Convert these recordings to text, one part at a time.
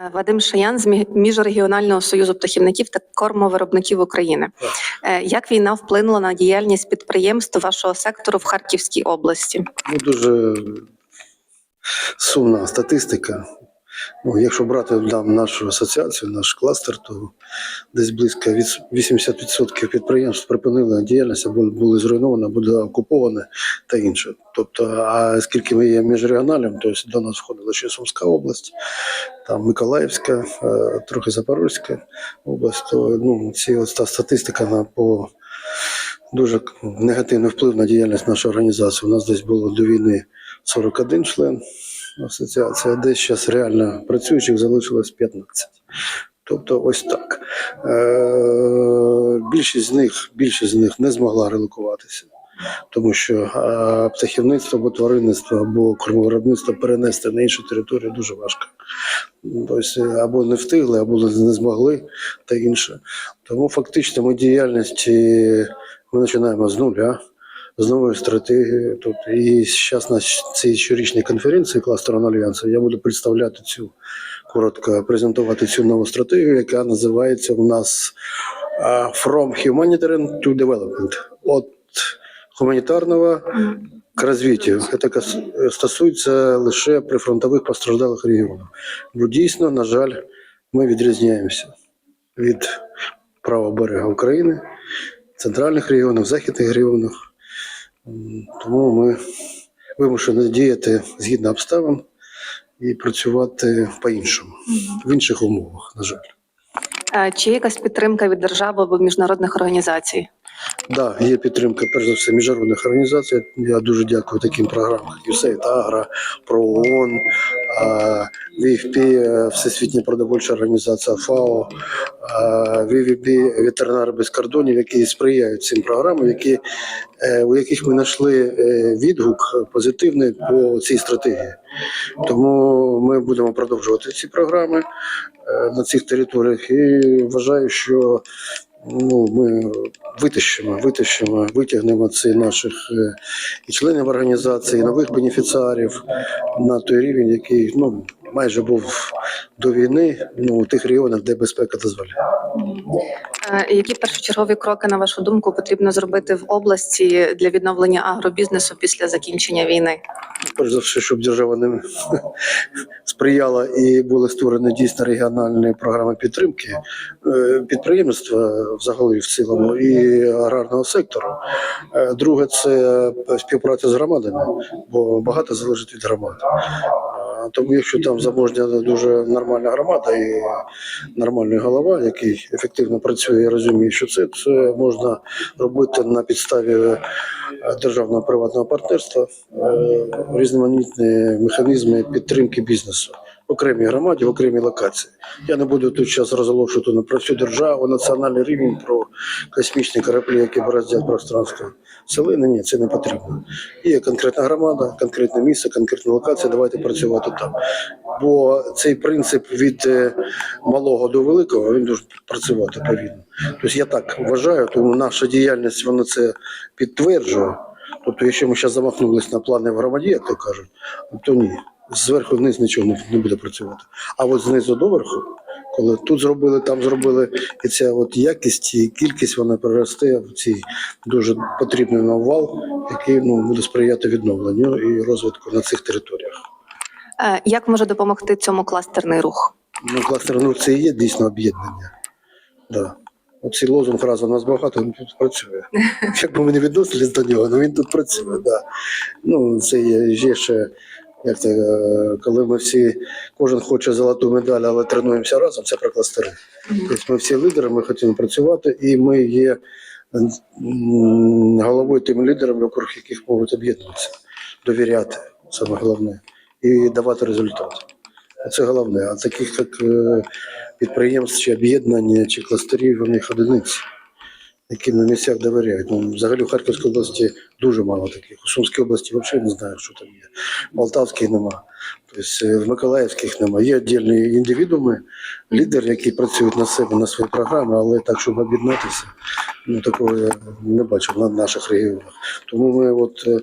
Вадим Шаян з Мі- міжрегіонального союзу птахівників та кормовиробників України. Е, Як війна вплинула на діяльність підприємств вашого сектору в Харківській області? Ну, дуже сумна статистика. Ну, якщо брати нам нашу асоціацію, наш кластер, то десь близько 80% підприємств припинили діяльність або були зруйновані, або окуповані та інше. Тобто, а оскільки ми є міжрегіональним, то до нас входила ще Сумська область, там Миколаївська, е, трохи Запорізька область, то ну, ці ось та статистика на по дуже негативний вплив на діяльність нашої організації. У нас десь було до війни 41 член асоціації, а десь зараз реально працюючих залишилось 15. Тобто ось так. Е, більшість з них, більшість з них не змогла релокуватися. Тому що е, птахівництво або тваринництво, або кормовиробництво перенести на іншу територію дуже важко. Тобто, або не встигли, або не змогли та інше. Тому фактично ми діяльність ми починаємо з нуля, з новою стратегією. Тобто, і зараз на цій щорічній конференції кластерного альянсу я буду представляти цю коротко презентувати цю нову стратегію, яка називається у нас From Humanitarian to Development. От гуманітарного к розвиттю. Це стосується лише прифронтових постраждалих регіонів. Бо дійсно, на жаль, ми відрізняємося від правого берега України, центральних регіонів, західних регіонів. Тому ми вимушені діяти згідно обставин і працювати по-іншому, в інших умовах, на жаль. Чи є якась підтримка від держави або міжнародних організацій? Да, є підтримка, перш за все, міжнародних організацій. Я дуже дякую таким програмам, як USAID, Агра, ПРООН, ВІФП, Всесвітня продовольча організація ФАО, ВВБ, ветеринари без кордонів, які сприяють цим програмам, які, е, у яких ми знайшли е, відгук позитивний по цій стратегії. Тому ми будемо продовжувати ці програми е, на цих територіях і вважаю, що ну, ми витащимо, витащимо, витягнемо це наших е, і членів організації, і нових бенефіціарів на той рівень, який ну, майже був до війни ну, у тих регіонах, де безпека дозволяє. Е, Які першочергові кроки, на вашу думку, потрібно зробити в області для відновлення агробізнесу після закінчення війни? Перш за все, щоб держава не сприяла і були створені дійсно регіональні програми підтримки е, підприємства взагалі в цілому і аграрного сектору. Е, Друге, це співпраця з громадами, бо багато залежить від громад. Тому якщо там заможня дуже нормальна громада і нормальний голова, який ефективно працює і розуміє, що це, це можна робити на підставі е, державного приватного партнерства, е, різноманітні механізми підтримки бізнесу. Окремій громаді, в окремій локації. Я не буду тут зараз розголошувати на про всю державу, національний рівень, про космічні кораблі, які бороздять пространство. Селини ні, це не потрібно. Є конкретна громада, конкретне місце, конкретна локація. Давайте працювати там. Бо цей принцип від е, малого до великого він дуже працювати повинен. Тобто я так вважаю, тому наша діяльність вона це підтверджує. Тобто, якщо ми зараз замахнулися на плани в громаді, як то кажуть, то ні. Зверху вниз нічого не, не буде працювати. А от знизу до верху, коли тут зробили, там зробили, і ця от якість і кількість вона переросте в цей дуже потрібний нам вал, який ну, буде сприяти відновленню і розвитку на цих територіях. Е, Як може допомогти цьому кластерний рух? Ну, кластер ну, це і є дійсно об'єднання. Да. Оцей лозунг разом нас багато, він тут працює. Якби ми не відносились до нього, але він тут працює. Да. Ну, це є ще, як це, е, коли ми всі, кожен хоче золоту медаль, але тренуємося разом, це про кластери. Тобто ми всі лідери, ми хочемо працювати, і ми є головою тим лідерам, вокруг яких можуть об'єднуватися, довіряти, саме головне, і давати результат. Це головне. А таких як е, підприємств чи об'єднання, чи кластерів, вони їх одиниці, які на місцях довіряють. Ну, взагалі в Харківській області дуже мало таких. У Сумській області взагалі не знаю, що там є. В Полтавській нема. Тобто е, в Миколаївських нема. Є віддільні індивідууми, лідери, які працюють на себе, на свої програми, але так, щоб об'єднатися, ну такого я не бачив на наших регіонах. Тому ми от е,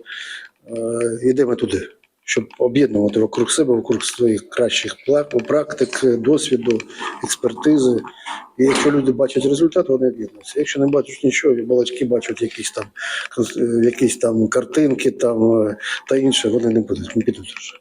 е, йдемо туди. Щоб об'єднувати вокруг себе, вокруг своїх кращих практик, досвіду, експертизи. І якщо люди бачать результат, вони об'єднуються. Якщо не бачать нічого, балачки бачать якісь там, е, якісь там картинки там, е, та інше, вони не будуть, не підуть. вже.